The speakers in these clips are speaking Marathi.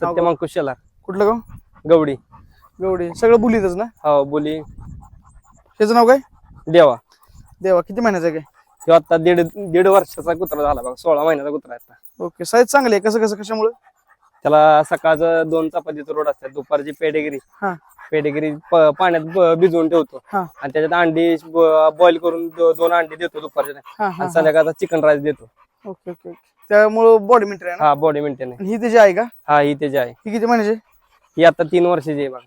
सत्यम अंकुश शेलार. कुठलं गाव? गवडी. गवडी. सगळं बुलीतच ना? हो बोली. त्याचं नाव काय? देवा. देवा किती महिन्याचं आहे काय ह्यो आता दीड दीड वर्षाचा कुत्रा झाला बघा सोळा महिन्याचा कुत्रा आहे आता. ओके साईज चांगली आहे. कसं कसं कशामुळे? त्याला सकाळचं दोन चपातीचं रोड असतात दुपारची पेडेगिरी. हा. पेडेगिरी प- पाण्यात ब- भिजवून ठेवतो. हा. आणि त्याच्यात अंडी बॉईल करून दो- दोन अंडी देतो दुपारच्या हा हा संध्याकाळचा चिकन राईस देतो. ओके ओके त्यामुळं बॉडी मेंटेन आहे ना? हा बॉडी मेंटेन आहे. आणि ही त्याची आहे का? हा ही त्याची आहे ही किती महिन्याची आहे? ही आता तीन वर्षाची आहे बघा.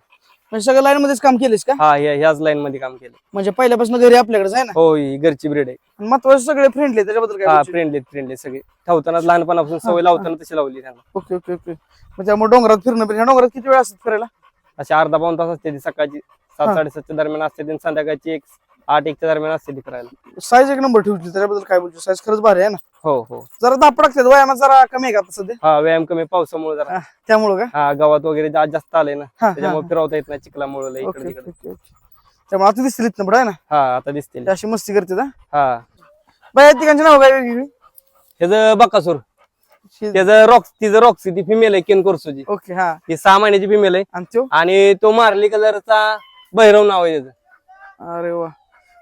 म्हणजे सगळं लाईन मध्येच काम केलेस का? हा ह्या- ह्याच लाईन मध्ये काम केलं म्हणजे पहिल्यापासून घरी आपल्याकडेच आहे ना? हो ही घरची ब्रीड आहे. आणि महत्त्वाचे सगळे फ्रेंडली त्याच्याबद्दल काय हा बोलशील? फ्रेंडली फ्रेंडली सगळे. ठेवताना लहानपणापासून सवय लावताना तशी लावली त्यांना. Okay okay okay. मग त्यामुळे डोंगरात फिरणं ह्या डोंगरात किती वेळ असतात फिरायला? अशी अर्धा पाऊन तास असते ती सकाळची सात साडेसातच्या दरम्यान असते ती आणि संध्याकाळची एक आठ एकच्या दरम्यान असते ती फिरायला. साईज एक नंबर ठेवली त्याच्याबद्दल काय बोलतो साईज खरंच भारी आहे ना? हो हो. जरा टाकतात वयामात जरा कमी आहे का आता सध्या? हा व्यायाम कमी पावसामुळे जरा. त्यामुळं का? हा गावात वगैरे जा- जास्त आले ना हा, त्याच्यामुळे फिरवता येत नाही चिखलामुळे लय इकडे ओके तिकडे. Okay okay. त्यामुळे आता दिसतील इथनं पुढं ना? हा आता दिसतील. ते अशी मस्ती करते हा. हा बाय तिघांची नाव काय वेगळी ह्याचं बकासूर. त्याचं रॉक्स तिचं रॉक्सी ती फिमेल आहे केन कोर्सोची ओके हा. ती सहा महिन्याची फिमेल आहे. आणि त्यो? आणि तो मारली कलरचा भैरव नाव आहे त्याचं. अरे वा.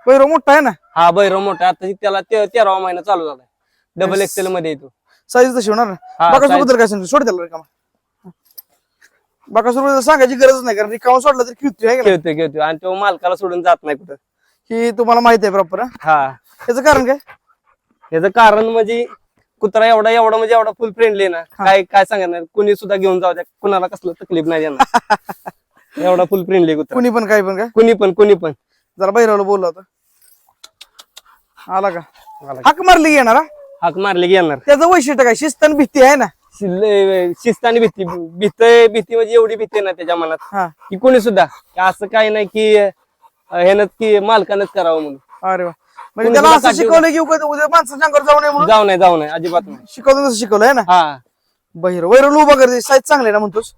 पैरो मोठा आहे ना? हा भैरव मोठा आता त्याला ते- तेरावा महिना चालू झालाय. डबल एक्सेल मध्ये येतो साईज तशी होणार ना हा, बाकासूर size- बद्दल काय सांगतो? सोड त्याला रिकामा. बाकासूरबद्दल सांगायची गरज नाही कारण रिकामा सोडला तर आहे का खेळतोय खेळतोय. आणि तो मालकाला सोडून जात नाही कुठं? ही तुम्हाला माहिती आहे प्रॉपर हा? त्याचं कारण काय? याचं कारण म्हणजे कुत्रा एवढा एवढा म्हणजे एवढा फुल फ्रेंडली ना. काय काय सांगणार कुणी सुद्धा घेऊन जाऊ द्या. कुणाला कसलं तकलीफ नाही देणार. एवढा फुल फ्रेंडली कुत्रा. कुणी पण काय पण काय? कुणी पण कुणी पण. जरा बैरावला बोलला होता. आला का. हाक मारली येणार हा? हाक मारले की येणार त्याचं वैशिष्ट्य काय? शिस्त आणि भीती आहे ना? शिल्ले- शिस्त आणि भीती. भीत भीती म्हणजे एवढी भीती ना त्याच्या मनात. हा. की कोणी सुद्धा की असं काही नाही की अं, ह्यानंच की मालकानंच करावं म्हणून. अरे वा. म्हणजे कुणी त्याला असं काठी- शिकवलं की उगाच उद्या माणसाच्या अंगावर जाऊ नये म्हणून? जाऊ नाही जाऊ नाही अजिबात नाही. शिकवलं तसं शिकवलं आहे ना? हा. बहिर वैरल उभा करते साईज चांगले ना म्हणतोस?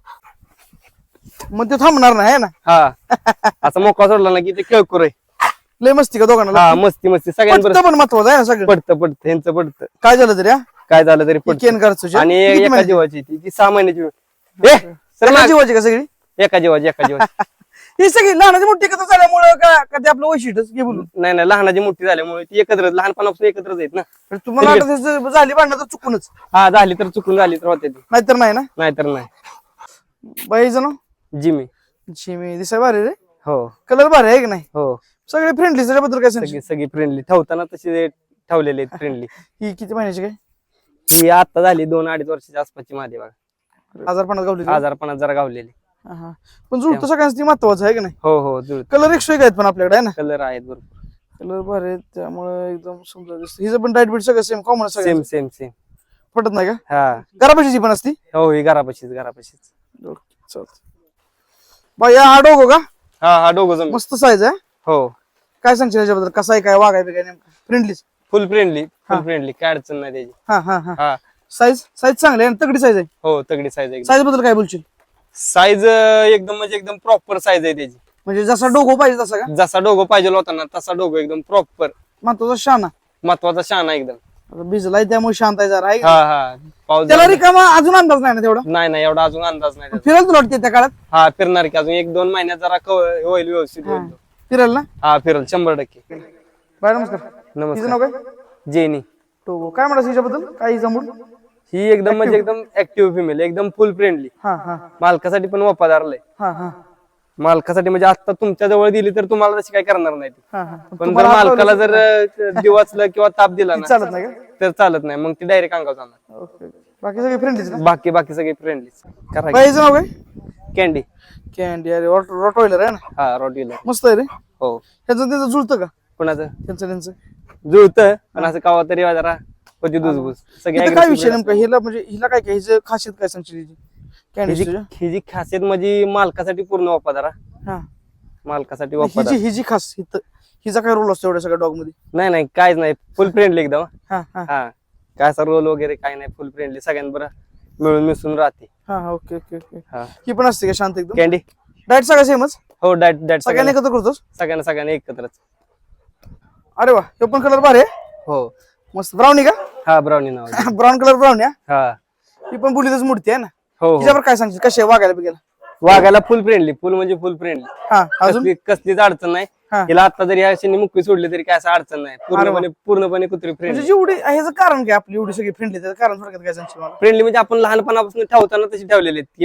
मग ते थांबणार नाही है ना? हा. असं मोका सोडला ना की ते केळकुर आहे. लय मस्ती का दोघांना? हा मस्ती मस्ती. सगळ्यांबरोबर पटतं पण महत्वाचं आहे सगळं. पडतं पडतं ह्यांचं पडतं काय झालं तरी हा? काय झालं तरी पडतं केन आणि एका जीवाची ती ती सहा महिन्याची. ए सर माग. जीवाची का सगळी? एका जीवाची एका जीवाची. ही सगळी लहानाची मोठी एकत्र झाल्यामुळं का का ते आपलं वैशिष्ट्यच घे बोलून? नाही नाही लहानाची मोठी झाल्यामुळे ती एकत्र लहानपणापासून एकत्रच आहेत ना. तर तुम्हाला झाली भांडणं तर चुकूनच. हा झाली तर चुकून झाली तर होते ती. नाहीतर नाही ना? नाहीतर नाही. बाई जण जिमी. मी दिसाय भारी रे. हो. कलर भारी आहे की नाही? हो. सगळे फ्रेंडली त्याच्याबद्दल काय सांगशील? सगळी सगळी फ्रेंडली ठेवताना तशी ठेवलेले आहेत फ्रेंडली ही किती महिन्याची काय? ही आता झाली दोन अडीच वर्षाच्या आसपासची माझी बघा. आजारपणात गावली का? आजारपणात जरा गावलेली. हा, हा. पण जुळतं सगळ्यांचं ती महत्वाचं आहे की नाही? हो हो जुळ कलर एक आहेत पण आपल्याकडे आहे ना? कलर आहेत बरोबर कलर भारी आहेत त्यामुळे एकदम सुंदर दिसतं. हिचं पण डाईट बीट सगळं सेम कॉमन सेम सगळं सेम सेम पटत नाही का? हा. घरापाशीची पण असती? हो ही घरापाशीच घरापाशीच. बाई हा डोगो का? हा हा दोघ जण मस्त साईज आहे हो. काय सांगशील याच्याबद्दल कसा आहे काय वागाय काय नेमकं? फ्रेंडलीच फुल फ्रेंडली फुल फ्रेंडली काय अडचण नाही त्याची. हा हा हा. हा. साईज साईज चांगली आहे आणि तगडी साईज आहे. हो तगडी साईज एकदम साईजबद्दल काय बोलशील? साईज एकदम म्हणजे एकदम प्रॉपर साईज आहे त्याची. म्हणजे जसा डोगो पाहिजे तसा का? जसा डोगो पाहिजे होता ना तसा डोगो एकदम प्रॉपर महत्त्वाचा शाना महत्त्वाचा शान एकदम. आता भिजलाय त्यामुळे शांत आहे जरा आहे का? हा हा. पाऊस त्याला झाला. रिकामा अजून अंदाज नाही ना तेवढा? नाही नाही एवढा अजून अंदाज नाही त्याचा. फिरायला तुला वाटते त्या काळात? हा फिरणार की अजून एक दोन महिन्यात जरा कव- होईल व्यवस्थित होईल तो. फिरायला ना? हा फिरल शंभर टक्के. बाय नमस्कार. तिचं नमस्कार नाव काय? जेनी. टोगो काय म्हणा हिच्याबद्दल? काय हिचा मूड ही एकदम म्हणजे एकदम ऍक्टिव्ह फिमेल एकदम फुल फ्रेंडली हा हा. मालकासाठी पण वफादार लय हा हा. मालकासाठी म्हणजे आता तुमच्या जवळ दिली तर तुम्हाला तशी काय करणार नाही ती. हा हा. पण जर मालकाला जर अं, किंवा ताप दिला ना चालत नाही का? तर चालत नाही. मग ती डायरेक्ट अंगावर जाणार. ओके. बाकी सगळे फ्रेंडलीच ना? बाकी बाकी सगळे फ्रेंडली करा बाई हिचं नाव काय? कॅन्डी कॅन्डी अरे रॉट ऑइलर आहे ना? हा रॉटीला मस्त आहे रे. हो. ह्याचं त्याचं जुळतं का? कोणाचं? त्यांचं त्यांचं. जुळतं पण असं कावा तरी जरा. होती दुजबूज. सगळे इथं काय विषय नेमका? हिला म्हणजे हिला काय काय हिचं खासियत काय सांगशील कॅन्डी हिची खासियत म्हणजे मालकासाठी पूर्ण हा. हा. मालकासाठी वफादार हिची हिची खास हिचा काय रोल असतो एवढ्या सगळ्या डॉगमध्ये? नाही नाही काहीच नाही. फुल फ्रेंडली एकदम. हा काय असा रोल वगैरे काय नाही. फुल फ्रेंडली सगळ्यांबरोबर मिळून मिसळून राहते. हा हा ओके ओके ओके. हा. ही पण असते का शांत एकदम? कॅन्डी डाएट सगळं सेमच हो डायट डायट सगळ्यांनी सगळ्यांना एकत्र करतोस? सगळ्यांना सगळ्यांना एकत्रच. अरे वा हे पण कलर भारी आहे. हो. मस्त. ब्राउनी का? हा ब्राउनी नाव आहे. ब्राऊन कलर ब्राउन या हा. ही पण बुलीतच मूर्ती आहे ना? हो हो. हिच्यावर काय सांगशील? कशी आहे वागायला बिगायला? वाघाला फुल फ्रेंडली फुल म्हणजे फुल फ्रेंडली हा अजून? कसली कसलीच अडचण नाही. हा. तिला आता जरी अशी मुक्की सोडली तरी काय असं अडचण नाही. पूर्णपणे पूर्णपणे कुत्री म्हणजे फ्रेंडली जेवढी ह्याचं कारण काय आपली एवढी सगळी फ्रेंडली त्याचं कारण थोडक्यात काय सांगशील मला फ्रेंडली म्हणजे आपण लहानपणापासून ठेवताना तशी ठेवलेली आहेत. ती